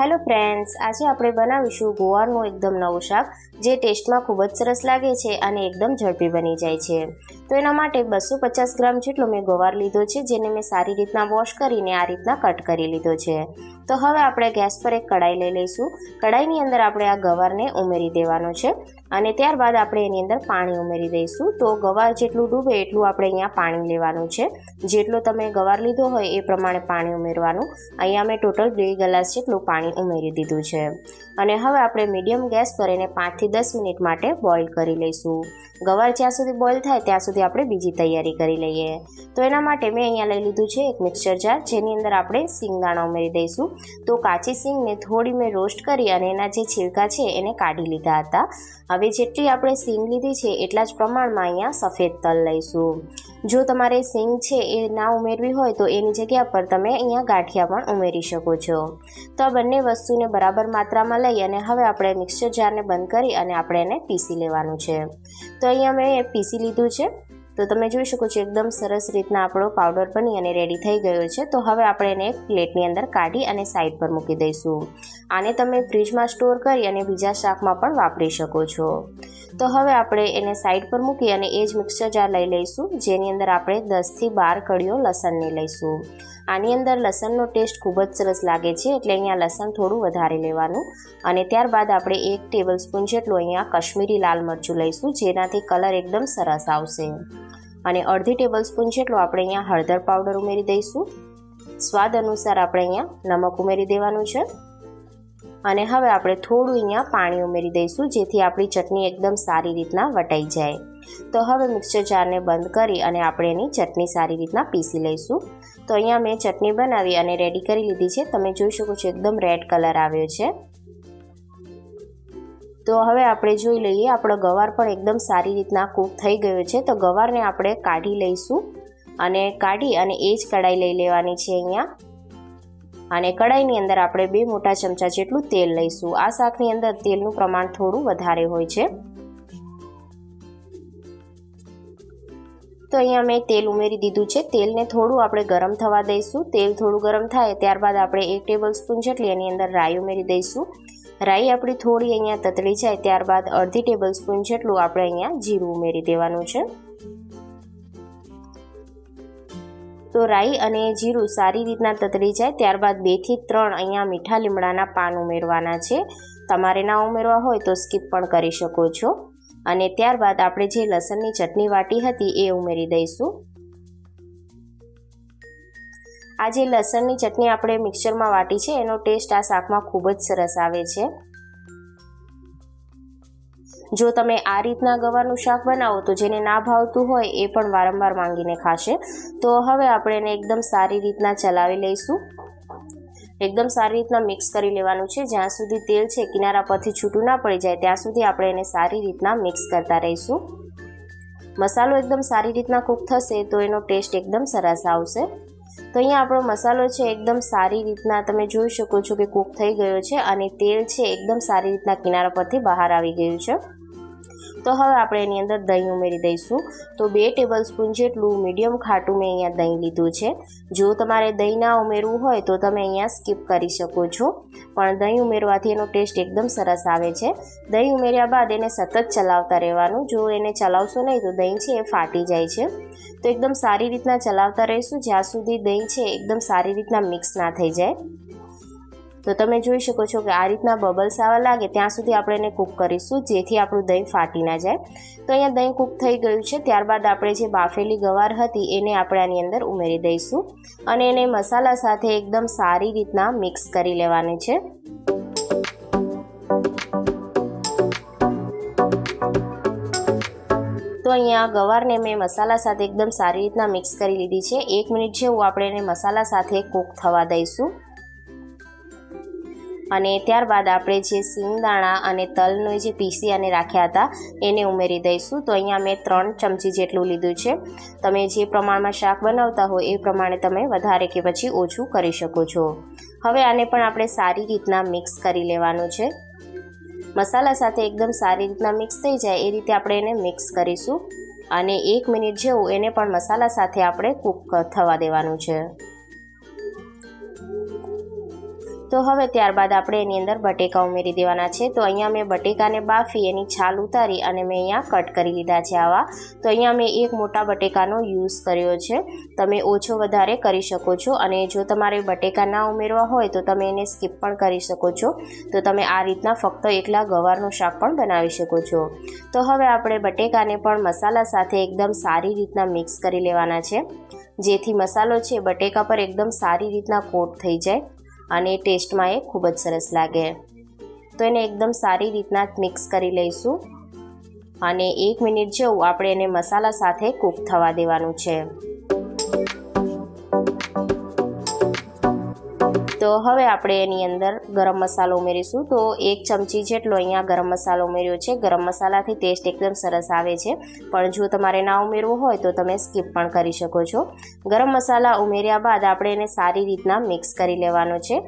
Hello friends, આજે આપણે બનાવીશું ગુવારનું એકદમ નવું શાક, જે ટેસ્ટમાં ખૂબ જ સરસ લાગે છે અને એકદમ ઝડપી બની જાય છે. તો એના માટે બસો પચાસ ગ્રામ જેટલો મેં ગવાર લીધો છે, જેને મેં સારી રીતના વોશ કરીને આ રીતના કટ કરી લીધો છે. તો હવે આપણે ગેસ પર એક કડાઈ લઈ લઈશું. કડાઈની અંદર આપણે આ ગવારને ઉમેરી દેવાનો છે. અને ત્યારબાદ આપણે એની અંદર પાણી ઉમેરી દઈશું. તો ગવાર જેટલું ડૂબે એટલું આપણે અહીંયા પાણી લેવાનું છે. જેટલો તમે ગવાર લીધો હોય એ પ્રમાણે પાણી ઉમેરવાનું. અહીંયા મેં ટોટલ બે ગ્લાસ જેટલું પાણી ઉમેરી દીધું છે. અને હવે આપણે મીડિયમ ગેસ પર એને પાંચથી દસ મિનિટ માટે બોઇલ કરી લઈશું. ગવાર જ્યાં સુધી બોઇલ થાય ત્યાં સુધી આપણે બીજી તૈયારી કરી લઈએ. તો એના માટે મેં અહીંયા લઈ લીધું છે એક મિક્સર જાર, જેની અંદર આપણે સિંગદાણા ઉમેરી દઈશું. તો કાચી સિંગને થોડી મેં રોસ્ટ કરી અને એના જે છિલકા છે એને કાઢી લીધા હતા. હવે જેટલી આપણે સિંગ લીધી છે, એટલા જ પ્રમાણમાં અહીંયા સફેદ તલ લઈશું. જો તમારે સિંગ છે એ ના ઉમેરવી હોય, તો એની જગ્યા પર તમે અહીંયા ગાંઠિયા પણ ઉમેરી શકો છો. તો આ બંને વસ્તુને બરાબર માત્રામાં લઈ અને હવે આપણે મિક્સર જારને બંધ કરી અને આપણે એને પીસી લેવાનું છે. તો અહીંયા મેં પીસી લીધું છે. તો તમે જોઈ શકો છો, એકદમ સરસ રીતના આપણો પાવડર બની અને રેડી થઈ ગયો છે. તો હવે આપણે એને પ્લેટની અંદર કાઢી અને સાઈડ પર મૂકી દઈશું. આને તમે ફ્રીજમાં સ્ટોર કરી અને બીજા શાકમાં પણ વાપરી શકો છો. તો હવે આપણે એને સાઈડ પર મૂકી અને એ જ મિક્સર જાર લઈ લઈશું, જેની અંદર આપણે દસથી બાર કળીઓ લસણને લઈશું. આની અંદર લસણનો ટેસ્ટ ખૂબ જ સરસ લાગે છે, એટલે અહીંયા લસણ થોડું વધારે લેવાનું. અને ત્યારબાદ આપણે એક ટેબલ સ્પૂન જેટલું અહીંયા કશ્મીરી લાલ મરચું લઈશું, જેનાથી કલર એકદમ સરસ આવશે. અને અડધી ટેબલ સ્પૂન જેટલો આપણે અહીંયા હળદર પાવડર ઉમેરી દઈશું. સ્વાદ અનુસાર આપણે અહીંયા નમક ઉમેરી દેવાનું છે. અને હવે આપણે થોડું અહીંયા પાણી ઉમેરી દઈશું, જેથી આપણી ચટણી એકદમ સારી રીતના વટાઈ જાય. તો હવે મિક્સર જારને બંધ કરી અને આપણે એની ચટણી સારી રીતના પીસી લઈશું. તો અહીંયા મેં ચટણી બનાવી અને રેડી કરી લીધી છે. તમે જોઈ શકો છો, એકદમ રેડ કલર આવ્યો છે. તો હવે આપણે જોઈ લઈએ, આપણો ગવાર પણ એકદમ સારી રીતના કૂક થઈ ગયો છે. તો ગવારને આપણે કાઢી લઈશું અને કાઢી અને એ જ કઢાઈ લઈ લેવાની છે અહીંયા. અને કડાઈની અંદર આપણે બે મોટા ચમચા જેટલું તેલ લઈશું. આ શાકની અંદર તેલનું પ્રમાણ થોડું વધારે હોય છે. તો અહીંયા મેં તેલ ઉમેરી દીધું છે. તેલને થોડું આપણે ગરમ થવા દઈશું. તેલ થોડું ગરમ થાય ત્યારબાદ આપણે એક ટેબલ સ્પૂન જેટલી એની અંદર રાઈ ઉમેરી દઈશું. રાઈ આપણી થોડી અહીંયા તતળી જાય ત્યારબાદ અડધી ટેબલ સ્પૂન જેટલું આપણે અહીંયા જીરું ઉમેરી દેવાનું છે. તો રાઈ અને જીરું સારી રીતના તતળી જાય ત્યારબાદ બેથી ત્રણ અહીંયા મીઠા લીમડાના પાન ઉમેરવાના છે. તમારે ના ઉમેરવા હોય તો સ્કીપ પણ કરી શકો છો. અને ત્યારબાદ આપણે જે લસણની ચટણી વાટી હતી એ ઉમેરી દઈશું. આ જે લસણની ચટણી આપણે મિક્સરમાં વાટી છે, એનો ટેસ્ટ આ શાકમાં ખૂબ જ સરસ આવે છે. જો તમે આ રીતના ગવાનું શાક બનાવો તો જેને ના ભાવતું હોય એ પણ વારંવાર માંગીને ખાશે. તો હવે આપણે એને એકદમ સારી રીતના ચલાવી લઈશું. એકદમ સારી રીતના મિક્સ કરી લેવાનું છે. જ્યાં સુધી તેલ છે, કિનારા પરથી છૂટું ના પડી જાય, ત્યાં સુધી આપણે એને સારી રીતના મિક્સ કરતા રહીશું. મસાલો એકદમ સારી રીતના કૂક થશે તો એનો ટેસ્ટ એકદમ સરસ આવશે. તો અહીંયા આપણો મસાલો છે એકદમ સારી રીતના તમે જોઈ શકો છો કે કૂક થઈ ગયો છે અને તેલ છે એકદમ સારી રીતના કિનારા પરથી બહાર આવી ગયું છે. તો હવે આપણે એની અંદર દહીં ઉમેરી દઈશું. તો બે ટેબલ સ્પૂન જેટલું મીડિયમ ખાટું મેં અહીંયા દહીં લીધું છે. જો તમારે દહીં ના ઉમેરવું હોય તો તમે અહીંયા સ્કીપ કરી શકો છો. પણ દહીં ઉમેરવાથી એનો ટેસ્ટ એકદમ સરસ આવે છે. દહીં ઉમેર્યા બાદ એને સતત ચલાવતા રહેવાનું. જો એને ચલાવશો નહીં તો દહીં છે એ ફાટી જાય છે. તો એકદમ સારી રીતના ચલાવતા રહીશું. જ્યાં સુધી દહીં છે એકદમ સારી રીતના મિક્સ ના થઈ જાય. તો તમે જોઈ શકો છો કે આ રીતના બબલ્સ આવવા લાગે, ત્યાં સુધી આપણે એને કૂક કરીશું, જેથી આપણું દહીં ફાટી ના જાય. તો અહીંયા દહીં કૂક થઈ ગયું છે, ત્યારબાદ આપણે જે બાફેલી ગવાર હતી એને આપણે આની અંદર ઉમેરી દઈશું અને એને મસાલા સાથે એકદમ સારી રીતના મિક્સ કરી લેવાની છે. તો અહીંયા ગવારને મેં મસાલા સાથે એકદમ સારી રીતના મિક્સ કરી લીધી છે. એક મિનિટ જેવું આપણે એને મસાલા સાથે કૂક થવા દઈશું. અને ત્યારબાદ આપણે જે સિંગદાણા અને તલનો જે પીસી અને રાખ્યા હતા, એને ઉમેરી દઈશું. તો અહીંયા મેં ત્રણ ચમચી જેટલું લીધું છે. તમે જે પ્રમાણમાં શાક બનાવતા હોય એ પ્રમાણે તમે વધારે કે પછી ઓછું કરી શકો છો. હવે આને પણ આપણે સારી રીતના મિક્સ કરી લેવાનું છે. મસાલા સાથે એકદમ સારી રીતના મિક્સ થઈ જાય એ રીતે આપણે એને મિક્સ કરીશું. અને એક મિનિટ જેવું એને પણ મસાલા સાથે આપણે કૂક થવા દેવાનું છે. તો હવે ત્યારબાદ આપણે એની અંદર બટેકા ઉમેરી દેવાના છે. તો અહીંયા મેં બટેકાને બાફી, એની છાલ ઉતારી અને મેં અહીંયા કટ કરી લીધા છે આવા. તો અહીંયા મેં એક મોટા બટેકાનો યુઝ કર્યો છે. તમે ઓછો વધારે કરી શકો છો અને જો તમારે બટેકા ના ઉમેરવા હોય તો તમે એને સ્કીપ પણ કરી શકો છો. તો તમે આ રીતના ફક્ત એકલા ગવારનું શાક પણ બનાવી શકો છો. તો હવે આપણે બટેકાને પણ મસાલા સાથે એકદમ સારી રીતના મિક્સ કરી લેવાના છે. જેથી મસાલો છે બટેકા પર એકદમ સારી રીતના કોટ થઈ જાય. અને ટેસ્ટમાં એ ખૂબ જ સરસ લાગે. તો એને એકદમ સારી રીતના મિક્સ કરી લઈશું. અને એક મિનિટ જેવું આપણે એને મસાલા સાથે કૂક થવા દેવાનું છે. તો હવે આપણે એની અંદર ગરમ મસાલો ઉમેરીશું. તો એક ચમચી જેટલો અહીંયા ગરમ મસાલો ઉમેર્યો છે. ગરમ મસાલાથી ટેસ્ટ એકદમ સરસ આવે છે. પણ જો તમારે ના ઉમેરવો હોય તો તમે સ્કીપ પણ કરી શકો છો. ગરમ મસાલા ઉમેર્યા બાદ આપણે એને સારી રીતના મિક્સ કરી લેવાનો છે.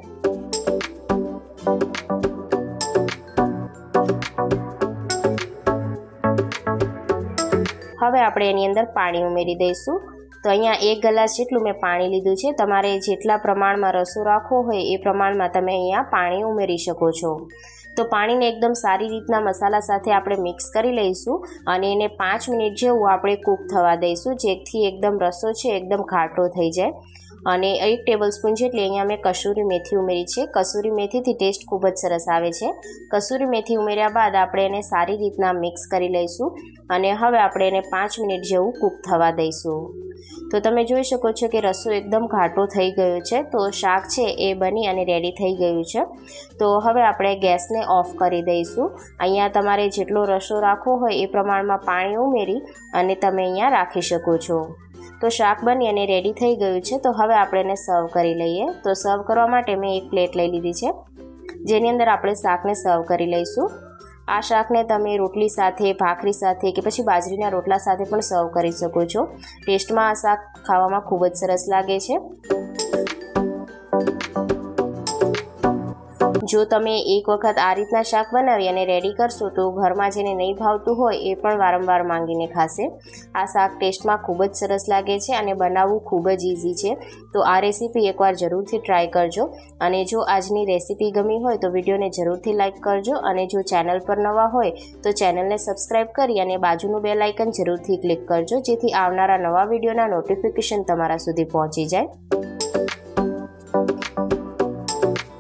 હવે આપણે એની અંદર પાણી ઉમેરી દઈશું. તો અહીંયા એક ગ્લાસ જેટલું મેં પાણી લીધું છે. તમારે જેટલા પ્રમાણમાં રસો રાખવો હોય એ પ્રમાણમાં તમે અહીંયા પાણી ઉમેરી શકો છો. તો પાણીને એકદમ સારી રીતના મસાલા સાથે આપણે મિક્સ કરી લઈશું અને એને પાંચ મિનિટ જેવું આપણે કૂક થવા દઈશું, જેથી એકદમ રસો છે, એકદમ ઘાટો થઈ જાય. અને એક ટેબલ સ્પૂન જેટલી અહીંયા મેં કસૂરી મેથી ઉમેરી છે. કસૂરી મેથીથી ટેસ્ટ ખૂબ જ સરસ આવે છે. કસૂરી મેથી ઉમેર્યા બાદ આપણે એને સારી રીતના મિક્સ કરી લઈશું અને હવે આપણે એને પાંચ મિનિટ જેવું કૂક થવા દઈશું. તો તમે જોઈ શકો છો કે રસો એકદમ ઘાટો થઈ ગયો છે. તો શાક છે એ બની અને રેડી થઈ ગયું છે. તો હવે આપણે ગેસને ઓફ કરી દઈશું. અહીંયા તમારે જેટલો રસો રાખવો હોય એ પ્રમાણમાં પાણી ઉમેરી અને તમે અહીંયા રાખી શકો છો. તો શાક બની અને રેડી થઈ ગયું છે. તો હવે આપણે એને સર્વ કરી લઈએ. તો સર્વ કરવા માટે મેં એક પ્લેટ લઈ લીધી છે. જેની અંદર આપણે શાકને સર્વ કરી લઈશું. આ શાકને તમે રોટલી સાથે, ભાખરી સાથે કે પછી બાજરીના રોટલા સાથે પણ સર્વ કરી શકો છો. ટેસ્ટમાં આ શાક ખાવામાં ખૂબ જ સરસ લાગે છે. જો તમે એક વખત આ રીતના શાક બનાવી અને રેડી કરશો તો ઘરમાં જેને નહીં ભાવતું હોય એ પણ વારંવાર માંગીને ખાશે. આ શાક ટેસ્ટમાં ખૂબ જ સરસ લાગે છે અને બનાવવું ખૂબ જ ઇઝી છે. તો આ રેસીપી એકવાર જરૂરથી ટ્રાય કરજો. અને જો આજની રેસીપી ગમી હોય તો વિડીયોને જરૂરથી લાઇક કરજો. અને જો ચેનલ પર નવા હોય તો ચેનલને સબસ્ક્રાઈબ કરી અને બાજુનું બે લાઇકન જરૂરથી ક્લિક કરજો, જેથી આવનારા નવા વિડીયોના નોટિફિકેશન તમારા સુધી પહોંચી જાય.